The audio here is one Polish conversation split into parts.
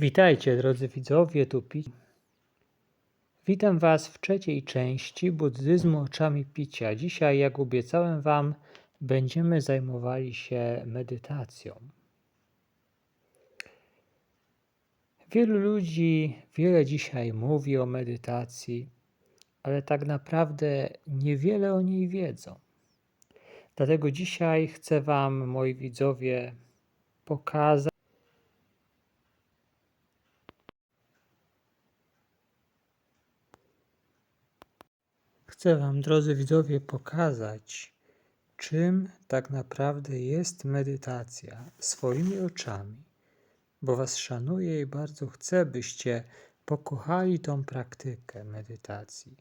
Witajcie drodzy widzowie, tu Pi. Witam Was w trzeciej części buddyzmu oczami picia. Dzisiaj, jak obiecałem Wam, będziemy zajmowali się medytacją. Wielu ludzi wiele dzisiaj mówi o medytacji, ale tak naprawdę niewiele o niej wiedzą. Dlatego dzisiaj chcę Wam, moi widzowie, pokazać, Chcę Wam, drodzy widzowie, pokazać, czym tak naprawdę jest medytacja swoimi oczami, bo Was szanuję i bardzo chcę, byście pokochali tą praktykę medytacji,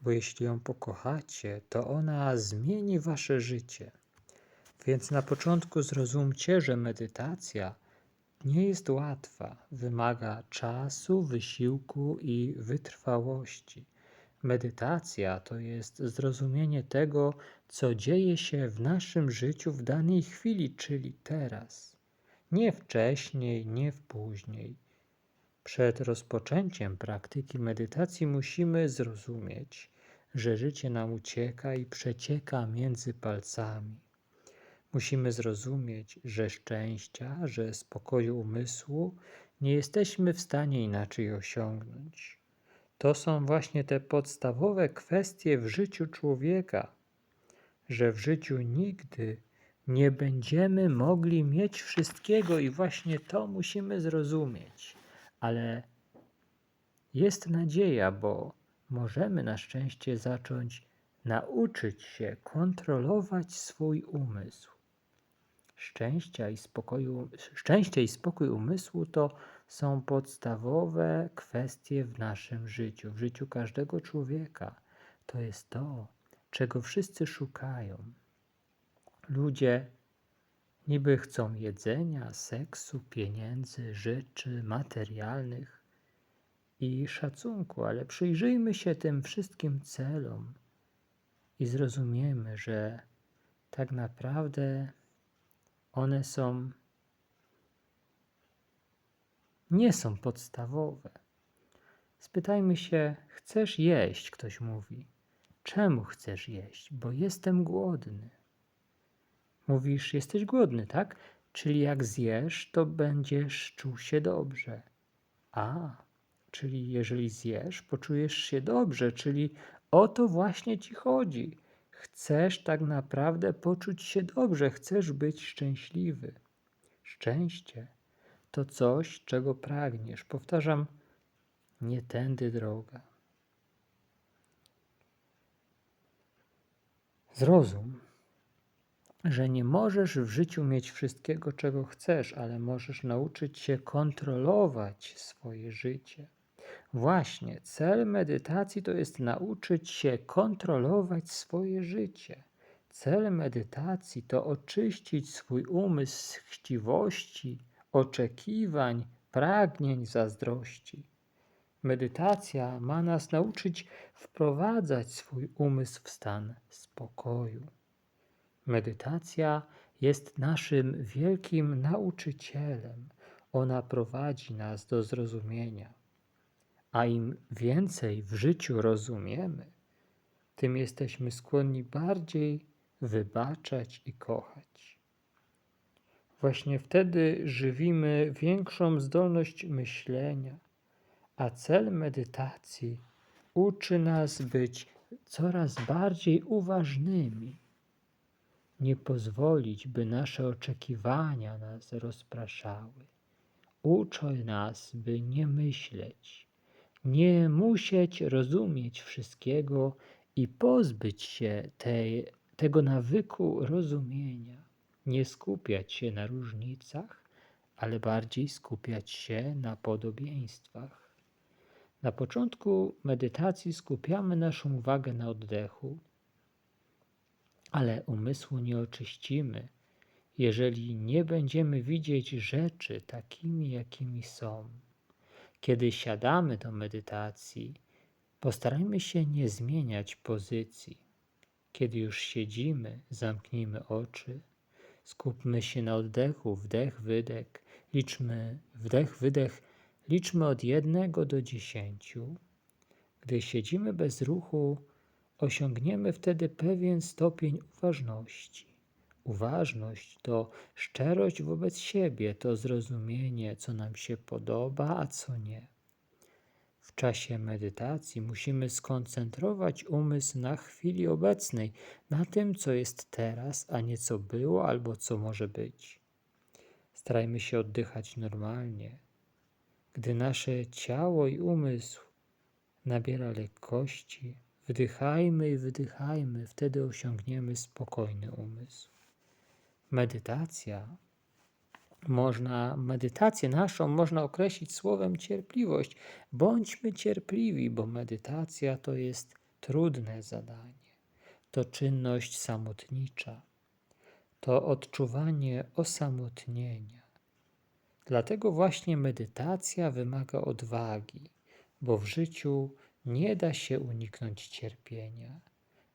bo jeśli ją pokochacie, to ona zmieni Wasze życie. Więc na początku zrozumcie, że medytacja nie jest łatwa, wymaga czasu, wysiłku i wytrwałości. Medytacja to jest zrozumienie tego, co dzieje się w naszym życiu w danej chwili, czyli teraz. Nie wcześniej, nie w później. Przed rozpoczęciem praktyki medytacji musimy zrozumieć, że życie nam ucieka i przecieka między palcami. Musimy zrozumieć, że szczęścia, że spokoju umysłu nie jesteśmy w stanie inaczej osiągnąć. To są właśnie te podstawowe kwestie w życiu człowieka, że w życiu nigdy nie będziemy mogli mieć wszystkiego i właśnie to musimy zrozumieć. Ale jest nadzieja, bo możemy na szczęście zacząć nauczyć się kontrolować swój umysł. Szczęścia i spokoju, szczęście i spokój umysłu to są podstawowe kwestie w naszym życiu, w życiu każdego człowieka. To jest to, czego wszyscy szukają. Ludzie niby chcą jedzenia, seksu, pieniędzy, rzeczy materialnych i szacunku, ale przyjrzyjmy się tym wszystkim celom i zrozumiemy, że tak naprawdę one są nie są podstawowe. Spytajmy się, chcesz jeść? Ktoś mówi. Czemu chcesz jeść? Bo jestem głodny. Mówisz, jesteś głodny, tak? Czyli jak zjesz, to będziesz czuł się dobrze. A, czyli jeżeli zjesz, poczujesz się dobrze, czyli o to właśnie ci chodzi. Chcesz tak naprawdę poczuć się dobrze, chcesz być szczęśliwy. Szczęście to coś, czego pragniesz. Powtarzam, nie tędy droga. Zrozum, że nie możesz w życiu mieć wszystkiego, czego chcesz, ale możesz nauczyć się kontrolować swoje życie. Właśnie, cel medytacji to jest nauczyć się kontrolować swoje życie. Cel medytacji to oczyścić swój umysł z chciwości, oczekiwań, pragnień, zazdrości. Medytacja ma nas nauczyć wprowadzać swój umysł w stan spokoju. Medytacja jest naszym wielkim nauczycielem. Ona prowadzi nas do zrozumienia. A im więcej w życiu rozumiemy, tym jesteśmy skłonni bardziej wybaczać i kochać. Właśnie wtedy żywimy większą zdolność myślenia, a cel medytacji uczy nas być coraz bardziej uważnymi. Nie pozwolić, by nasze oczekiwania nas rozpraszały. Uczy nas, by nie myśleć, nie musieć rozumieć wszystkiego i pozbyć się tej, tego nawyku rozumienia nie skupiać się na różnicach, ale bardziej skupiać się na podobieństwach. Na początku medytacji skupiamy naszą uwagę na oddechu, ale umysłu nie oczyścimy, jeżeli nie będziemy widzieć rzeczy takimi, jakimi są. Kiedy siadamy do medytacji, postarajmy się nie zmieniać pozycji. Kiedy już siedzimy, zamknijmy oczy Skupmy się na oddechu, wdech, wydech. Liczmy wdech, wydech Liczmy od jednego do dziesięciu. Gdy siedzimy bez ruchu, osiągniemy wtedy pewien stopień uważności. Uważność to szczerość wobec siebie, to zrozumienie, co nam się podoba, a co nie. Czasie medytacji musimy skoncentrować umysł na chwili obecnej, na tym, co jest teraz, a nie co było albo co może być. Starajmy się oddychać normalnie. Gdy nasze ciało i umysł nabiera lekkości, wdychajmy i wydychajmy, wtedy osiągniemy spokojny umysł. Medytacja można, medytację naszą można określić słowem cierpliwość. Bądźmy cierpliwi, bo medytacja to jest trudne zadanie. To czynność samotnicza. To odczuwanie osamotnienia. Dlatego właśnie medytacja wymaga odwagi, bo w życiu nie da się uniknąć cierpienia.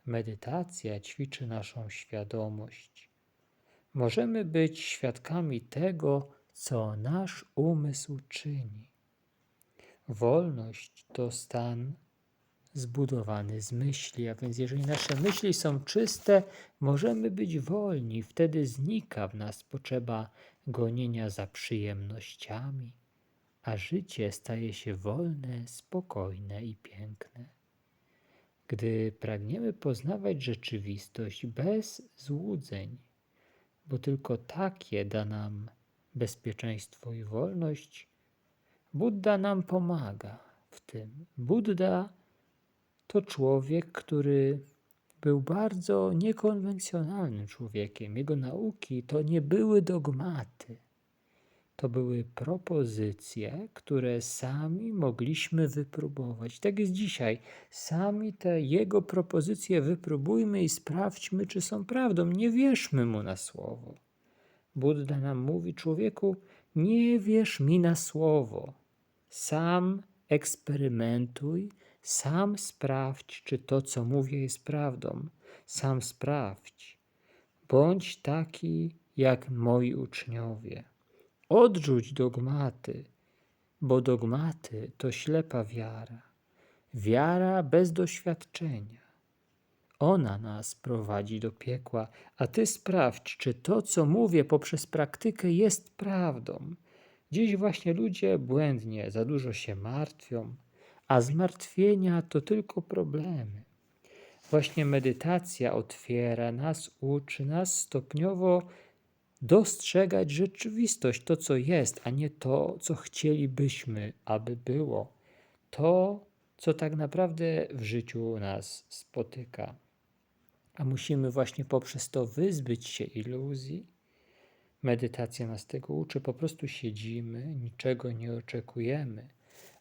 Medytacja ćwiczy naszą świadomość możemy być świadkami tego, co nasz umysł czyni. Wolność to stan zbudowany z myśli, a więc jeżeli nasze myśli są czyste, możemy być wolni. Wtedy znika w nas potrzeba gonienia za przyjemnościami, a życie staje się wolne, spokojne i piękne. Gdy pragniemy poznawać rzeczywistość bez złudzeń, bo tylko takie da nam bezpieczeństwo i wolność. Buddha nam pomaga w tym. Buddha to człowiek, który był bardzo niekonwencjonalnym człowiekiem. Jego nauki to nie były dogmaty. To były propozycje, które sami mogliśmy wypróbować. Tak jest dzisiaj. Sami te jego propozycje wypróbujmy i sprawdźmy, czy są prawdą. Nie wierzmy mu na słowo. Buddha nam mówi, człowieku, nie wierz mi na słowo. Sam eksperymentuj, sam sprawdź, czy to, co mówię, jest prawdą. Sam sprawdź. Bądź taki jak moi uczniowie. Odrzuć dogmaty, bo dogmaty to ślepa wiara. Wiara bez doświadczenia. Ona nas prowadzi do piekła, a ty sprawdź, czy to, co mówię poprzez praktykę, jest prawdą. Dziś właśnie ludzie błędnie za dużo się martwią, a zmartwienia to tylko problemy. Właśnie medytacja otwiera nas, uczy nas stopniowo dostrzegać rzeczywistość, to co jest, a nie to, co chcielibyśmy, aby było. To, co tak naprawdę w życiu nas spotyka. A musimy właśnie poprzez to wyzbyć się iluzji. Medytacja nas tego uczy, po prostu siedzimy, niczego nie oczekujemy.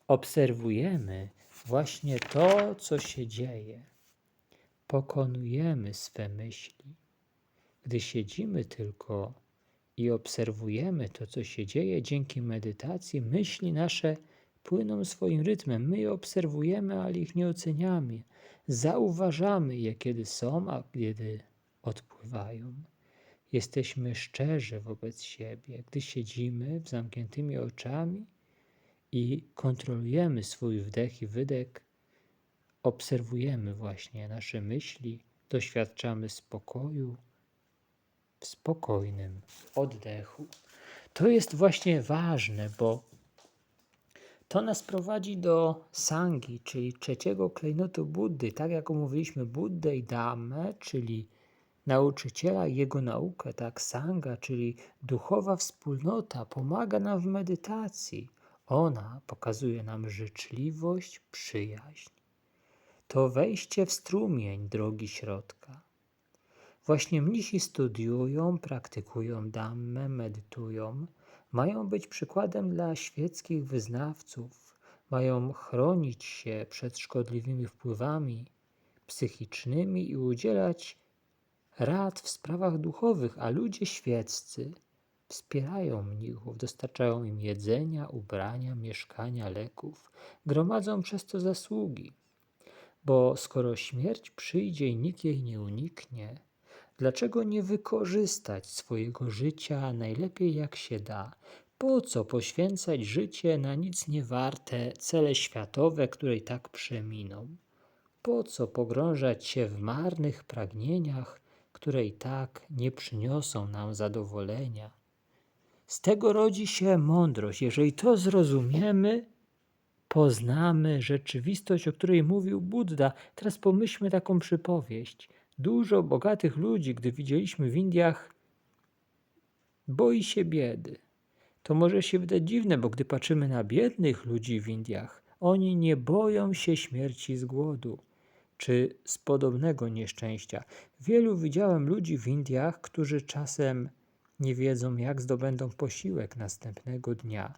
Obserwujemy właśnie to, co się dzieje. Pokonujemy swe myśli. Gdy siedzimy tylko i obserwujemy to, co się dzieje dzięki medytacji, myśli nasze płyną swoim rytmem. My je obserwujemy, ale ich nie oceniamy. Zauważamy je, kiedy są, a kiedy odpływają. Jesteśmy szczerzy wobec siebie, gdy siedzimy z zamkniętymi oczami i kontrolujemy swój wdech i wydech. Obserwujemy właśnie nasze myśli, doświadczamy spokoju, w spokojnym oddechu. To jest właśnie ważne, bo to nas prowadzi do sangi, czyli trzeciego klejnotu Buddy. Tak jak omówiliśmy Buddę i Dhammę, czyli nauczyciela i jego naukę, tak sanga, czyli duchowa wspólnota, pomaga nam w medytacji. Ona pokazuje nam życzliwość, przyjaźń. To wejście w strumień drogi środka. Właśnie mnisi studiują, praktykują dammę, medytują, mają być przykładem dla świeckich wyznawców, mają chronić się przed szkodliwymi wpływami psychicznymi i udzielać rad w sprawach duchowych, a ludzie świeccy wspierają mnichów, dostarczają im jedzenia, ubrania, mieszkania, leków, gromadzą przez to zasługi. Bo skoro śmierć przyjdzie i nikt jej nie uniknie, Dlaczego nie wykorzystać swojego życia najlepiej jak się da? Po co poświęcać życie na nic niewarte cele światowe, które i tak przeminą? Po co pogrążać się w marnych pragnieniach, które i tak nie przyniosą nam zadowolenia? Z tego rodzi się mądrość. Jeżeli to zrozumiemy, poznamy rzeczywistość, o której mówił Buddha. Teraz pomyślmy taką przypowieść. Dużo bogatych ludzi, gdy widzieliśmy w Indiach, boi się biedy. To może się wydać dziwne, bo gdy patrzymy na biednych ludzi w Indiach, oni nie boją się śmierci z głodu czy z podobnego nieszczęścia. Wielu widziałem ludzi w Indiach, którzy czasem nie wiedzą, jak zdobędą posiłek następnego dnia,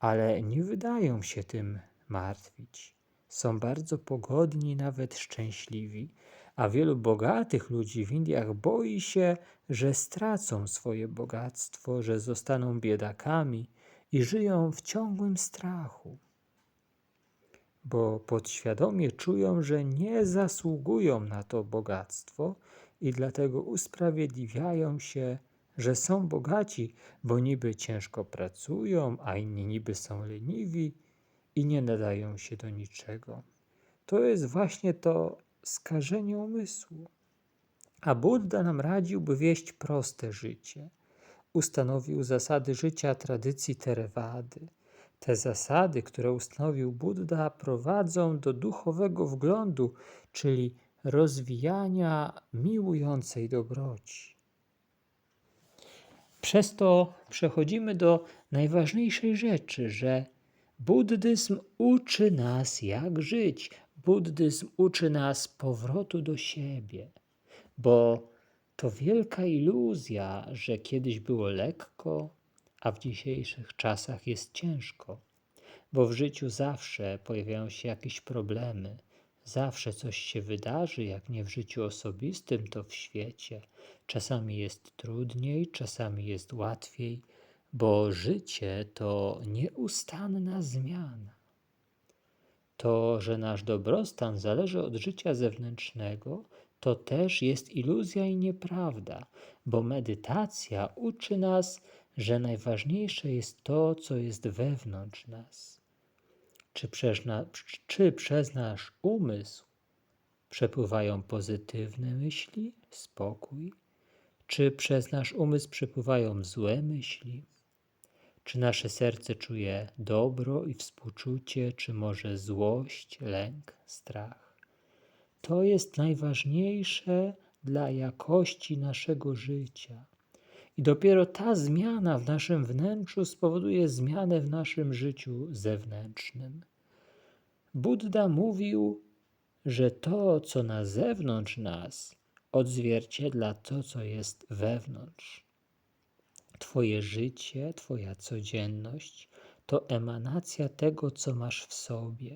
ale nie wydają się tym martwić. Są bardzo pogodni, nawet szczęśliwi, a wielu bogatych ludzi w Indiach boi się, że stracą swoje bogactwo, że zostaną biedakami i żyją w ciągłym strachu bo podświadomie czują, że nie zasługują na to bogactwo i dlatego usprawiedliwiają się, że są bogaci, bo niby ciężko pracują, a inni niby są leniwi i nie nadają się do niczego. To jest właśnie to skażenie umysłu. A Buddha nam radził, by wieść proste życie. Ustanowił zasady życia tradycji Terewady te zasady, które ustanowił Buddha, prowadzą do duchowego wglądu, czyli rozwijania miłującej dobroci. Przez to przechodzimy do najważniejszej rzeczy, że buddyzm uczy nas, jak żyć. Buddyzm uczy nas powrotu do siebie, bo to wielka iluzja, że kiedyś było lekko, a w dzisiejszych czasach jest ciężko, bo w życiu zawsze pojawiają się jakieś problemy, zawsze coś się wydarzy, jak nie w życiu osobistym, to w świecie. Czasami jest trudniej, czasami jest łatwiej, bo życie to nieustanna zmiana. To, że nasz dobrostan zależy od życia zewnętrznego, to też jest iluzja i nieprawda, bo medytacja uczy nas, że najważniejsze jest to, co jest wewnątrz nas. Czy przez, na, czy przez nasz umysł przepływają pozytywne myśli, spokój, czy przez nasz umysł przepływają złe myśli, czy nasze serce czuje dobro i współczucie, czy może złość, lęk, strach. To jest najważniejsze dla jakości naszego życia. I dopiero ta zmiana w naszym wnętrzu spowoduje zmianę w naszym życiu zewnętrznym. Buddha mówił, że to, co na zewnątrz nas, odzwierciedla to, co jest wewnątrz. Twoje życie, Twoja codzienność to emanacja tego, co masz w sobie.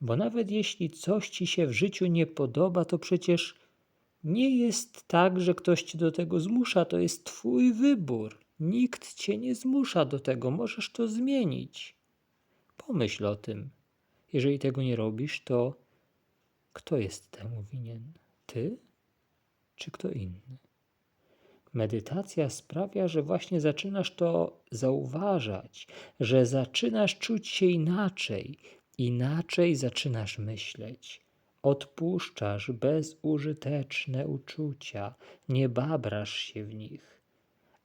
Bo nawet jeśli coś ci się w życiu nie podoba, to przecież nie jest tak, że ktoś cię do tego zmusza, to jest twój wybór. Nikt cię nie zmusza do tego, możesz to zmienić. Pomyśl o tym. Jeżeli tego nie robisz, to kto jest temu winien? Ty czy kto inny? Medytacja sprawia, że właśnie zaczynasz to zauważać, że zaczynasz czuć się inaczej, inaczej zaczynasz myśleć. Odpuszczasz bezużyteczne uczucia, nie babrasz się w nich.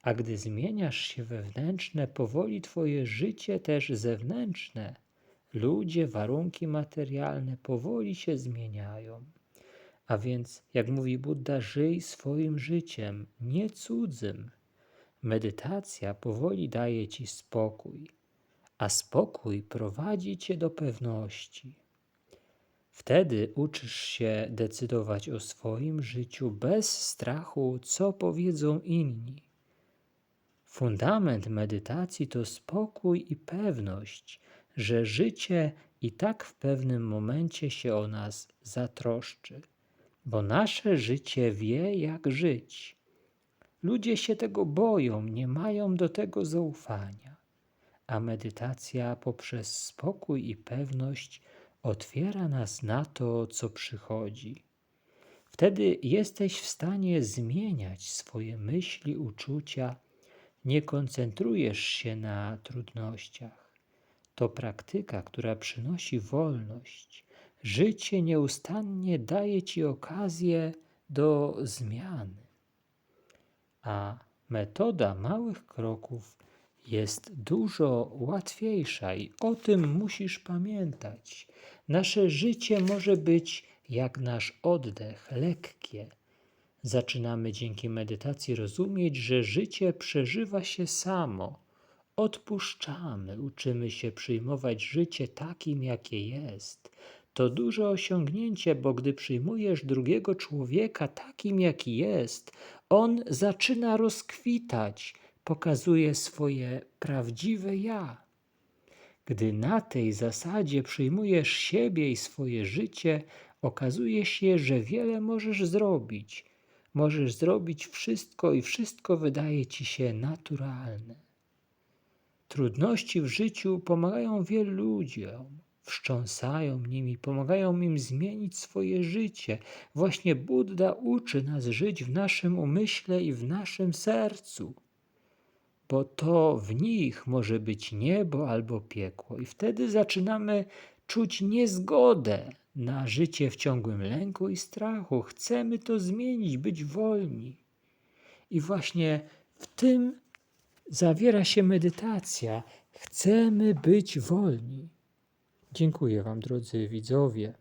A gdy zmieniasz się wewnętrzne, powoli Twoje życie też zewnętrzne, ludzie, warunki materialne powoli się zmieniają. A więc, jak mówi Buddha, żyj swoim życiem, nie cudzym. Medytacja powoli daje Ci spokój, a spokój prowadzi Cię do pewności. Wtedy uczysz się decydować o swoim życiu bez strachu, co powiedzą inni. Fundament medytacji to spokój i pewność, że życie i tak w pewnym momencie się o nas zatroszczy, bo nasze życie wie, jak żyć. Ludzie się tego boją, nie mają do tego zaufania, a medytacja poprzez spokój i pewność otwiera nas na to, co przychodzi. Wtedy jesteś w stanie zmieniać swoje myśli, uczucia, nie koncentrujesz się na trudnościach. To praktyka, która przynosi wolność. Życie nieustannie daje ci okazję do zmiany. A metoda małych kroków jest dużo łatwiejsza i o tym musisz pamiętać. Nasze życie może być jak nasz oddech, lekkie. Zaczynamy dzięki medytacji rozumieć, że życie przeżywa się samo. Odpuszczamy, uczymy się przyjmować życie takim, jakie jest. To duże osiągnięcie, bo gdy przyjmujesz drugiego człowieka takim, jaki jest, on zaczyna rozkwitać, pokazuje swoje prawdziwe ja. Gdy na tej zasadzie przyjmujesz siebie i swoje życie, okazuje się, że wiele możesz zrobić. Możesz zrobić wszystko i wszystko wydaje ci się naturalne. Trudności w życiu pomagają wielu ludziom, wstrząsają nimi, pomagają im zmienić swoje życie. Właśnie Buddha uczy nas żyć w naszym umyśle i w naszym sercu, bo to w nich może być niebo albo piekło, i wtedy zaczynamy czuć niezgodę na życie w ciągłym lęku i strachu. Chcemy to zmienić, być wolni. I właśnie w tym zawiera się medytacja. Chcemy być wolni. Dziękuję Wam, drodzy widzowie.